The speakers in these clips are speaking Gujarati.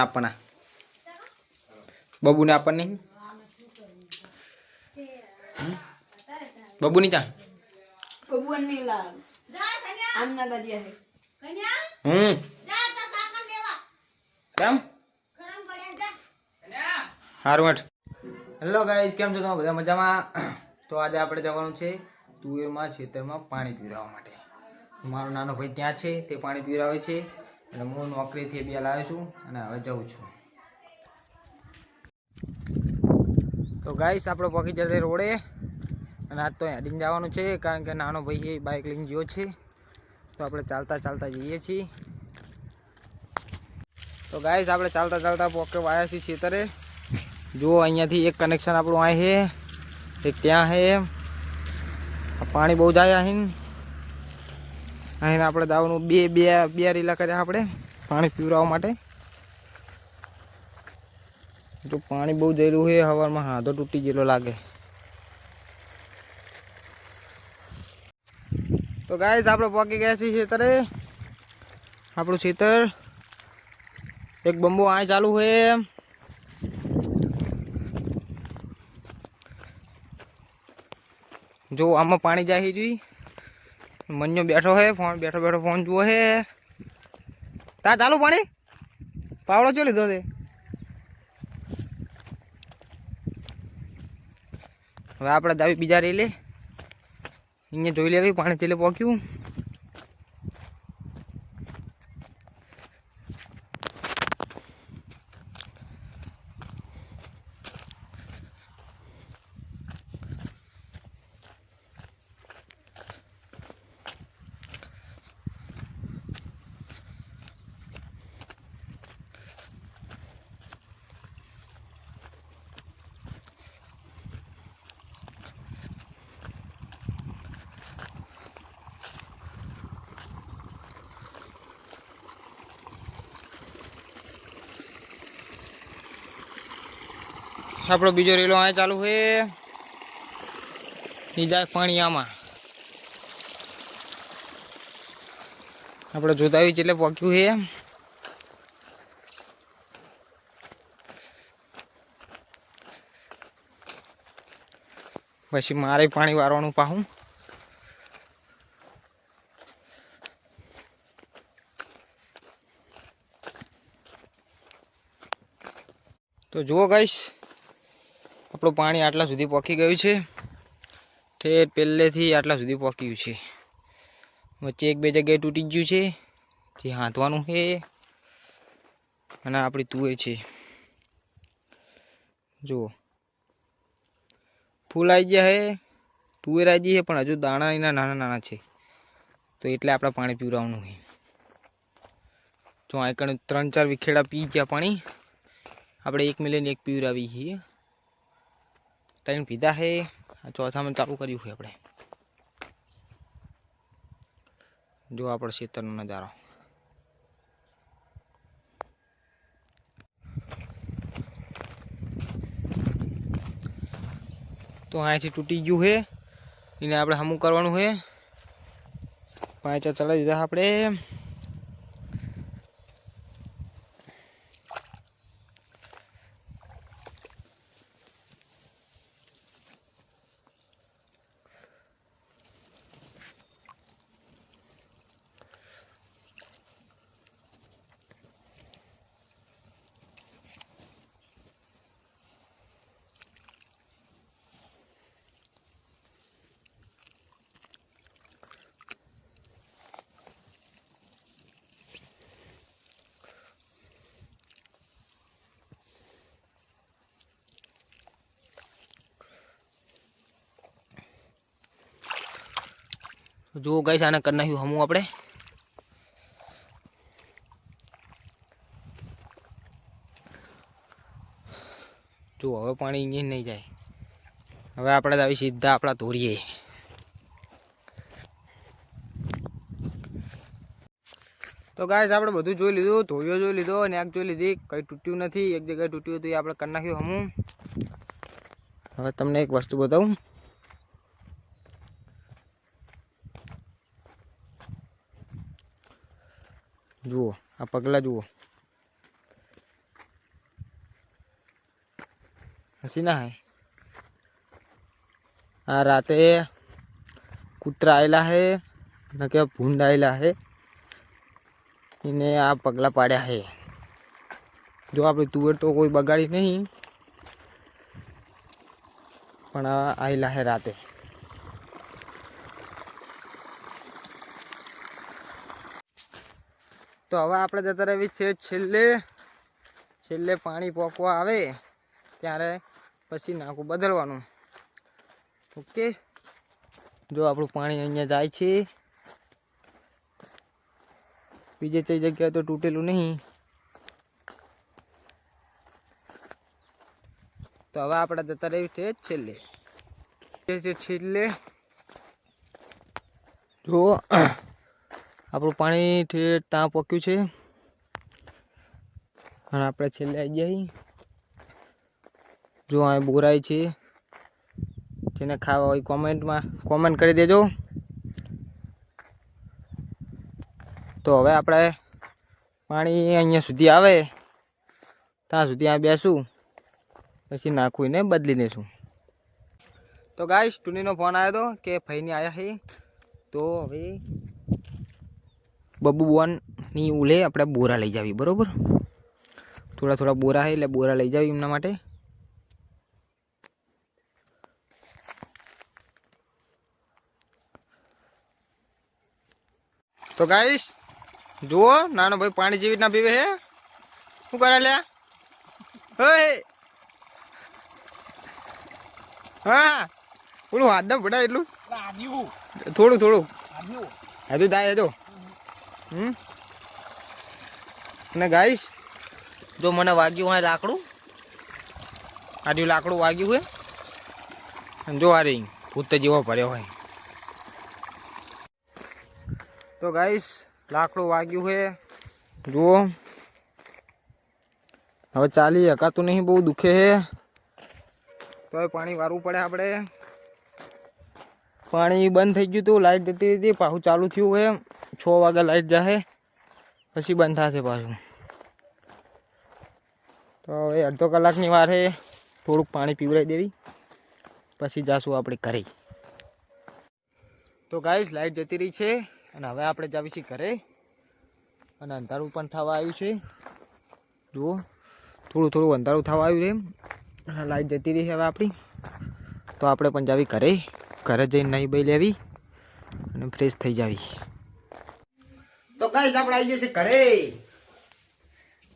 આપવાના બબુને આપણને? બબુની ચા? હમ. કેમ સારું હેલો ગાઈસ કેમ છો તમે? બધા મજામાં? તો આજે આપણે જવાનું છે તુવેરમાં ખેતરમાં પાણી પીવડાવવા માટે. મારો નાનો ભાઈ ત્યાં છે તે પાણી પીવડાવે છે. અને હું નોકરીથી બે લાવ્યો છું અને હવે જઉં છું. તો ગાઈસ આપણો પગી જશે રોડે. અને આજ તો હેડીને જવાનું છે, કારણ કે નાનો ભાઈ એ બાઇક લઈને ગયો છે. તો આપણે ચાલતા ચાલતા જઈએ છીએ. તો ગાઈસ આપણે ચાલતા ચાલતા પોકે વાયા છીએ ખેતરે જુઓ, અહીંયાથી એક કનેક્શન આપણું આ છે, એક ત્યાં છે. પાણી બહુ જાય અહીં અહીં આપણે દાવાનું બે બે બે રીલા કર્યા આપણે પાણી પીવડાવવા માટે. જો પાણી બહુ જયેલું છે, હવારમાં હાથો તૂટી ગયેલો લાગે. તો ગાઈસ આપણે પહોંચી ગયા છીએ ખેતરે આપણું ખેતર એક બંબો આ ચાલુ છે. જો આમાં પાણી જાય છે જોઈ. મન્યો બેઠો હે, ફોન બેઠો બેઠો ફોન જુઓ હે. તા ચાલુ પાણી? પાવડો ચો લીધો તે? હવે આપણે દાવી બીજા રેલે અહીંયા જોઈ લેવી, પાણી ચેલે પહોંચ્યું આપણો બીજો રેલો અહીંયા ચાલુ છે. એ જાય પાણી આમાં આપણે જોતા આવી એટલે પહોંચ્યું છે. પછી મારે પાણી વારવાનું પાહું. તો જુઓ ગાઈશ આપણું પાણી આટલા સુધી પહોંચી ગયું છે. ઠેર પહેલેથી આટલા સુધી પહોંચ્યું છે. વચ્ચે એક બે જગ્યાએ તૂટી ગયું છે. જે હાંધવાનું છે. અને આપણી તુવેર છે. જુઓ. ફૂલ આવી ગયા છે તુવેર આવી ગઈ છે પણ હજુ દાણા એના નાના નાના છે. તો એટલે આપણે પાણી પીવડાવવાનું છે. જો આ ત્રણ ચાર વિખેડા પી ગયા પાણી. આપણે એક મિલિયન એક પીવડાવી છીએ. ત્રણ પીધા છે ચોથામાં ચાલુ કર્યું છે આપણે. જો આપણે ખેતરનો નજારો. તો અહીંયાથી તૂટી ગયું છે એને આપણે હમું કરવાનું છે પાંચા ચડાવી દીધા આપણે. જો ગાઈસ, આને કરી નાખ્યું હમું આપણે. જો હવે પાણી અહીંયા નહીં જાય. હવે આપણે આવી સીધા આપણા ધોરીએ. તો ગાઈસ, આપણે બધું જોઈ લીધું ધોરીઓ જોઈ લીધો અને આગ જોઈ લીધી, કંઈ તૂટ્યું નથી, એક જગ્યાએ તૂટ્યું હતું, એ આપણે કરી નાખ્યું હમું. હવે તમને એક વસ્તુ બતાવું. जुओ आ पगला जुओ हसी ना है आ रात कूतरा आएला है न क्या भूंड आएला है इन्हें आ पगला पड़ा है जो आप तुवर तो कोई बगाड़ी नहीं पर आएला है रात તો હવે આપણે જતા રહેવી છે છેલ્લે. છેલ્લે પાણી પોકવા આવે, ત્યારે પછી નાખું બદલવાનું. ઓકે? જો આપણું પાણી અહીંયા જાય છે. બીજે કઈ જગ્યાએ તો તૂટેલું નહીં. તો હવે આપણે જતા રહેવી છે છેલ્લે. છેલ્લે. જો આપણું પાણી ઠેઠ ત્યાં પક્યું છે. અને આપણે છેલ્લે આવી ગયા જો આ બોરાય છે. જેને ખાવા હોય કોમેન્ટમાં, કોમેન્ટ કરી દેજો. તો હવે આપણે પાણી અહીંયા સુધી આવે. ત્યાં સુધી આ બેસું. પછી નાખું ને બદલી લેશું. તો ગાઈશ ટુનીનો ફોન આવ્યો હતો કે ફઈની આવ્યા છે તો હવે બબુ બોનની ઉલે આપણે બોરા લઈ જાવી બરોબર? થોડા થોડા બોરા છે એટલે બોરા લઈ જાવી એમના માટે. તો ગાઈશ જુઓ નાનો ભાઈ પાણી જેવી રીતના પીવે હે. શું કરે લ્યા? ઓય હા ઓલું હાથ ના એટલું? થોડું થોડું. હજુ થાય હજુ. હમ? અને ગાઈશ જો મને વાગ્યું હોય લાકડું, આર્યું લાકડું વાગ્યું હોય, અને જો આ રહી ભૂત જેવો ભર્યો હોય. તો ગાઈશ લાકડું વાગ્યું છે જુઓ. હવે ચાલી, હકાતું નહીં, બહુ દુખે છે તોય પાણી વારવું પડે આપણે. પાણી બંધ થઈ ગયું હતું લાઈટ જતી હતી પાછું ચાલુ થયું હોય છ વાગે લાઈટ જશે પછી બંધ થશે પાછું. તો હવે અડધો કલાકની વારે થોડુંક પાણી પીવડાવી દેવી, પછી જાશું આપણે ઘરે. તો ગાઈશ લાઈટ જતી રહી છે, અને હવે આપણે જાવી છીએ ઘરે, અને અંધારું પણ થવા આવ્યું છે. જુઓ, થોડું થોડું અંધારું થવા આવ્યું છે અને લાઈટ જતી રહી છે હવે આપણી. તો આપણે પણ જાવી ઘરે ઘરે જઈને નહીં બઈ લેવી, અને ફ્રેશ થઈ જાવી ગાઈસ આપણે આવી જશે ઘરે.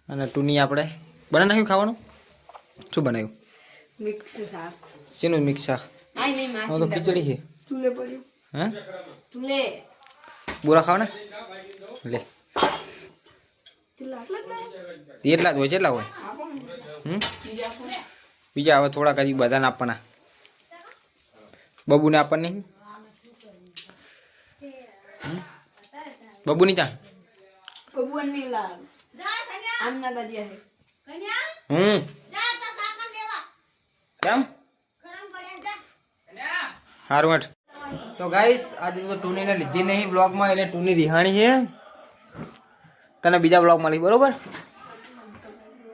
અને ટુની આપણે બનાવી નાખ્યું ખાવાનું? શું બનાવ્યું? મિક્સ શાક. શેનું મિક્સા આઈ નહીં માસી તો ખીચડી છે. ચૂલે પડ્યું. હા? ચૂલે. બોરા ખાવ ને? લે એટલા જ હોય કેટલા હોય. હમ? બીજા હવે થોડાક કરી બધાને આપવાના. બબુને આપણને બબુની ચા? ભગવાનની લાગ આમના દાદી હે હમ કેમ હારું હેઠ. તો ગાઈસ આજે તો ટુનીને લીધી નહીં બ્લોગમાં એટલે ટુની રિહાણી છે. તને બીજા બ્લોગ મળી બરોબર?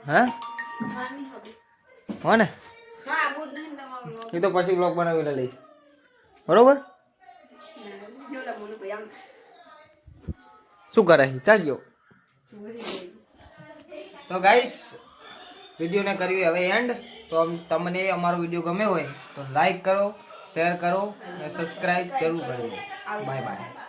હા? હો ને? હા બુટ નહીં તમારો એ તો પછી બ્લોગ બનાવીને લઈ. બરોબર? શું કરે ચા ગયો ઊભી રહી. તો ગાઈસ વિડીયોને કરવી હવે એન્ડ તો તમને અમારો વીડિયો ગમ્યો હોય, તો લાઈક કરો શેર કરો, અને સબસ્ક્રાઈબ જરૂર કરજો. Bye bye